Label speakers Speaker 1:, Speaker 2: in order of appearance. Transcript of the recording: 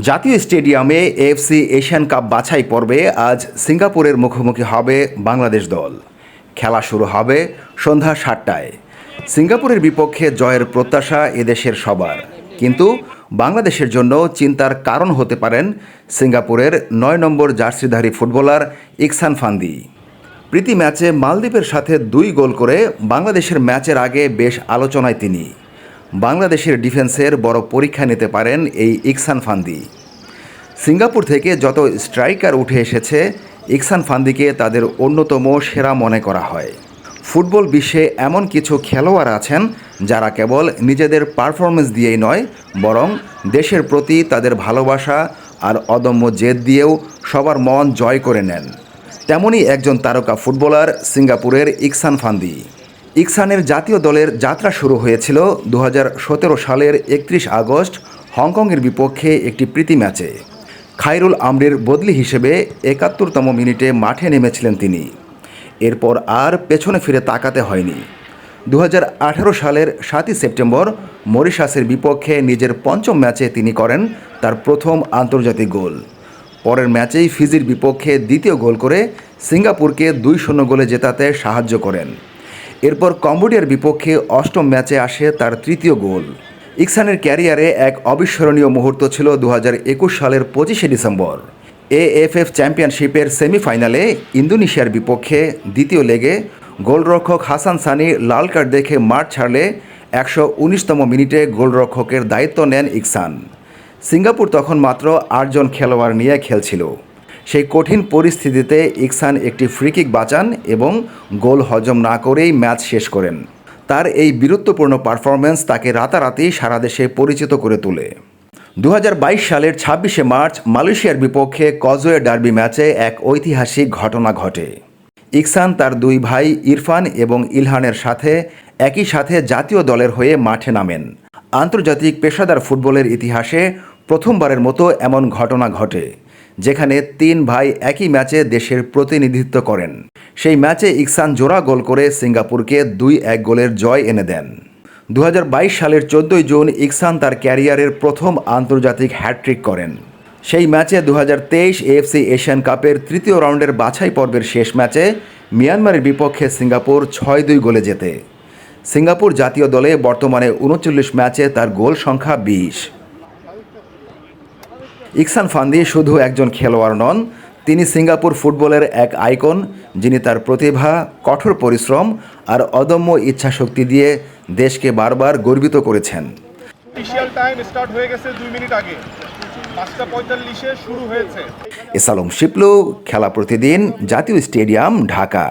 Speaker 1: জাতীয় স্টেডিয়ামে AFC Asian cup বাছাই পর্বে আজ সিঙ্গাপুরের মুখোমুখি হবে বাংলাদেশ দল। খেলা শুরু হবে সন্ধ্যা সাতটায়। সিঙ্গাপুরের বিপক্ষে জয়ের প্রত্যাশা এদেশের সবার। কিন্তু বাংলাদেশের জন্য চিন্তার কারণ হতে পারেন সিঙ্গাপুরের নয় নম্বর জার্সিধারী ফুটবলার ইকসান ফান্দি। প্রীতি ম্যাচে মালদ্বীপের সাথে দুই গোল করে বাংলাদেশের ম্যাচের আগে বেশ আলোচনায় তিনি। বাংলাদেশের ডিফেন্সের বড় পরীক্ষা নিতে পারেন এই ইকসান ফান্দি। সিঙ্গাপুর থেকে যত স্ট্রাইকার উঠে এসেছে, ইকসান ফান্দিকে তাদের অন্যতম সেরা মনে করা হয়। ফুটবল বিশ্বে এমন কিছু খেলোয়াড় আছেন যারা কেবল নিজেদের পারফরমেন্স দিয়েই নয়, বরং দেশের প্রতি তাদের ভালোবাসা আর অদম্য জেদ দিয়েও সবার মন জয় করে নেন। তেমনই একজন তারকা ফুটবলার সিঙ্গাপুরের ইকসান ফান্দি। ইকসানের জাতীয় দলের যাত্রা শুরু হয়েছিল দু হাজার সতেরো সালের একত্রিশ আগস্ট হংকংয়ের বিপক্ষে একটি প্রীতি ম্যাচে। খাইরুল আমরির বদলি হিসেবে একাত্তরতম মিনিটে মাঠে নেমেছিলেন তিনি। এরপর আর পেছনে ফিরে তাকাতে হয়নি। দু হাজার আঠেরো সালের সাতই সেপ্টেম্বর মরিশাসের বিপক্ষে নিজের পঞ্চম ম্যাচে তিনি করেন তার প্রথম আন্তর্জাতিক গোল। পরের ম্যাচেই ফিজির বিপক্ষে দ্বিতীয় গোল করে সিঙ্গাপুরকে দুই শূন্য গোলে জেতাতে সাহায্য করেন। এরপর কম্বোডিয়ার বিপক্ষে অষ্টম ম্যাচে আসে তার তৃতীয় গোল। ইকসানের ক্যারিয়ারে এক অবিস্মরণীয় মুহূর্ত ছিল দু হাজার একুশ সালের পঁচিশে ডিসেম্বর। এএফএফ চ্যাম্পিয়নশিপের সেমিফাইনালে ইন্দোনেশিয়ার বিপক্ষে দ্বিতীয় লেগে গোলরক্ষক হাসান সানি লাল কার্ড দেখে মাঠ ছাড়লে একশো উনিশতম মিনিটে গোলরক্ষকের দায়িত্ব নেন ইকসান। সিঙ্গাপুর তখন মাত্র আটজন খেলোয়াড় নিয়ে খেলছিল। সেই কঠিন পরিস্থিতিতে ইকসান একটি ফ্রিকিক বাঁচান এবং গোল হজম না করেই ম্যাচ শেষ করেন। তার এই বীরত্বপূর্ণ পারফরম্যান্স তাকে রাতারাতি সারা দেশে পরিচিত করে তোলে। দু হাজার বাইশ সালের ছাব্বিশে মার্চ মালয়েশিয়ার বিপক্ষে কজওয়ে ডার্বি ম্যাচে এক ঐতিহাসিক ঘটনা ঘটে। ইকসান তার দুই ভাই ইরফান এবং ইলহানের সাথে একই সাথে জাতীয় দলের হয়ে মাঠে নামেন। আন্তর্জাতিক পেশাদার ফুটবলের ইতিহাসে প্রথমবারের মতো এমন ঘটনা ঘটে। যেখানে তিন ভাই একই ম্যাচে দেশের প্রতিনিধিত্ব করেন। সেই ম্যাচে ইকসান জোড়া গোল করে সিঙ্গাপুরকে দুই এক গোলের জয় এনে দেন। দু হাজার বাইশ সালের চোদ্দোই জুন ইকসান তার ক্যারিয়ারের প্রথম আন্তর্জাতিক হ্যাট্রিক করেন। সেই ম্যাচে দু এএফসি এশিয়ান কাপের তৃতীয় রাউন্ডের বাছাই পর্বের শেষ ম্যাচে মিয়ানমারের বিপক্ষে সিঙ্গাপুর ছয় দুই গোলে জেতে। সিঙ্গাপুর জাতীয় দলে বর্তমানে উনচল্লিশ ম্যাচে তার গোল সংখ্যা বিশ। ইকসান ফান্দি শুধু একজন খেলোয়াড় নন তিনি সিঙ্গাপুর ফুটবলের এক আইকন যিনি তার প্রতিভা কঠোর পরিশ্রম আর অদম্য ইচ্ছাশক্তি দিয়ে দেশকে বারবার গর্বিত করেছেন।
Speaker 2: অফিসিয়াল টাইম স্টার্ট হয়ে গেছে দুই মিনিট আগে। পাঁচটা পঁয়তাল্লিশে শুরু হয়েছে।
Speaker 1: এসালম শিপলু খেলা প্রতিদিন জাতীয় স্টেডিয়াম ঢাকা।